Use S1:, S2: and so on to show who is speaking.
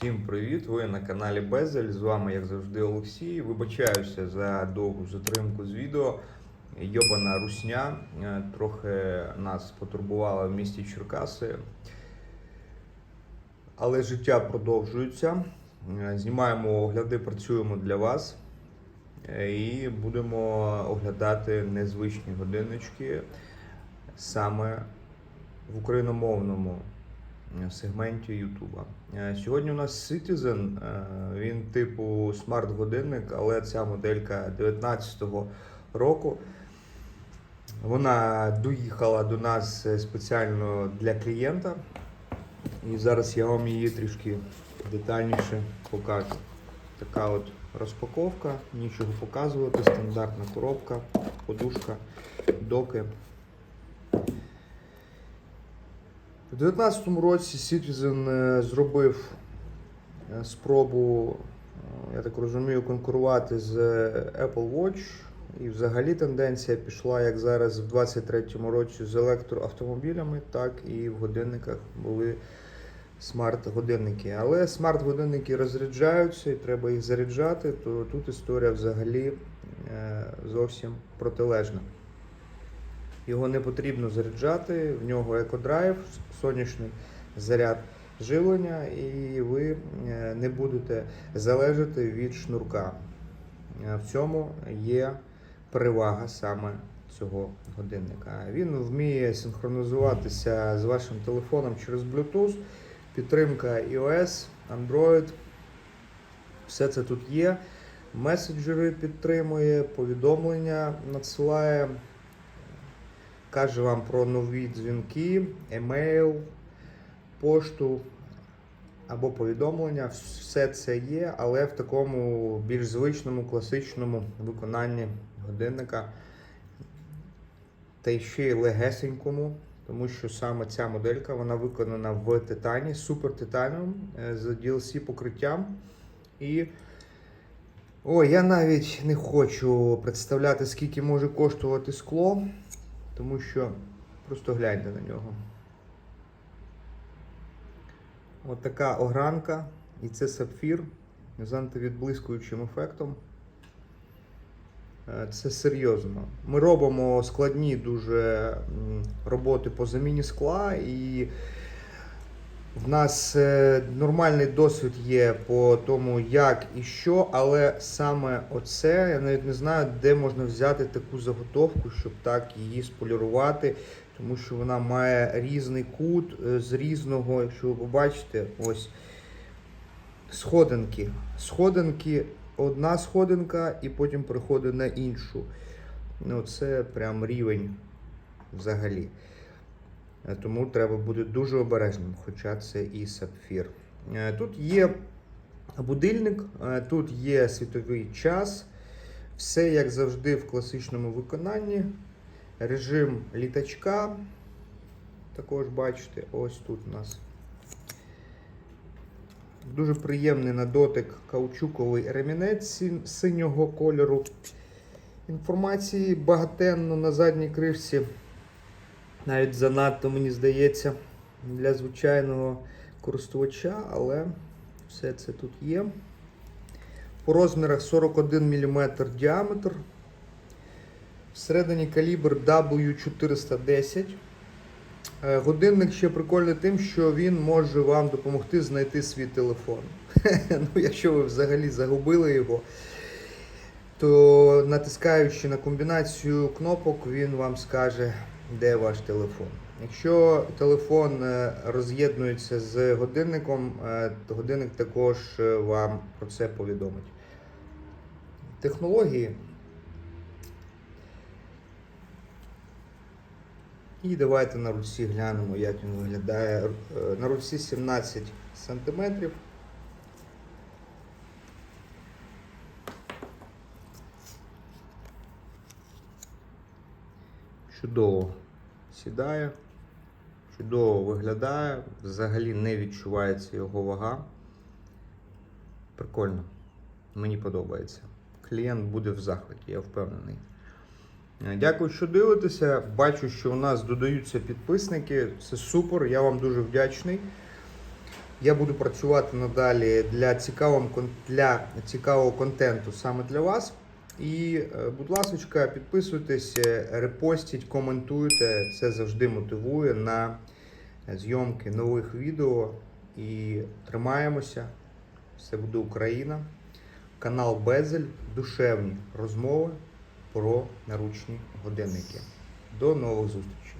S1: Всім привіт! Ви на каналі Безель. З вами, як завжди, Олексій. Вибачаюся за довгу затримку з відео. Йобана русня е, трохи нас потурбувала в місті Черкаси. Але життя продовжується. Е, Знімаємо огляди, працюємо для вас. Е, І будемо оглядати незвичні годиннички саме в україномовному сегменті Ютуба. Е, Сьогодні у нас Citizen, е, він типу смарт-годинник, але ця моделька 19-го року. Вона доїхала до нас е, спеціально для клієнта. І зараз я вам її трішки детальніше покажу. Така от розпаковка, нічого показувати, стандартна коробка, подушка, доки. У 2019 році Citizen е, зробив е, спробу, е, я так розумію, конкурувати з Apple Watch. І взагалі тенденція пішла, як зараз в 2023 році з електроавтомобілями, так і в годинниках були смарт-годинники. Але смарт-годинники розряджаються і треба їх заряджати, то тут історія взагалі зовсім протилежна. Його не потрібно заряджати, в нього екодрайв, сонячний заряд живлення, і ви е, не будете залежати від шнурка. Е, В цьому є перевага саме цього годинника. Він вміє синхронізуватися з вашим телефоном через Bluetooth, підтримка iOS, Android. Все це тут є. Меседжери підтримує, повідомлення надсилає каже вам про нові дзвінки, емейл, пошту або повідомлення. Все це є, але в такому більш звичному, класичному виконанні годинника. Та ще й легесенькому, тому що саме ця моделька вона виконана в титані, супер титаніум е, з DLC покриттям. І Ой, я навіть не хочу представляти, скільки може коштувати скло. Тому що просто гляньте на нього. От така огранка, і це сапфір з антивідблискуючим ефектом. Е, Це серйозно. Ми робимо складні дуже роботи по заміні скла, і в нас е, нормальний досвід є по тому, як і що, але саме оце, я навіть не знаю, де можна взяти таку заготовку, щоб так її сполірувати, тому що вона має різний кут е, з різного, якщо ви побачите, ось сходинки. Сходинки, одна сходинка і потім переходить на іншу. Ну, це прям рівень взагалі. Е, Тому треба бути дуже обережним, хоча це і сапфір. Е, Тут є будильник, е, тут є світовий час. Все як завжди в класичному виконанні. Режим літачка. Також бачите, ось тут у нас. Дуже приємний на дотик каучуковий ремінець синього кольору. Інформації багатенно на задній кришці. Навіть занадто, мені здається, для звичайного користувача, але все це тут є. По розмірах 41 мм діаметр. Всередині калібр W410. Е, Годинник ще прикольний тим, що він може вам допомогти знайти свій телефон. ну, якщо ви взагалі загубили його, то натискаючи на комбінацію кнопок, він вам скаже, де ваш телефон. Якщо телефон е, роз'єднується з годинником, е, то годинник також е, вам про це повідомить. Технології. І давайте на руці глянемо, як він виглядає. На руці 17 см. Чудово сідає, чудово виглядає, взагалі не відчувається його вага. Прикольно. Мені подобається. Клієнт буде в захваті, я впевнений. Е, Дякую, що дивитеся. Бачу, що у нас додаються підписники. Це супер, я вам дуже вдячний. Я буду працювати надалі для цікавого, для цікавого контенту саме для вас. І, е, будь ласка, підписуйтесь, е, репостіть, коментуйте. Це завжди мотивує на зйомки нових відео. І тримаємося. Все буде Україна. Канал Безель. Душевні розмови про наручні годинники. До нових зустрічей!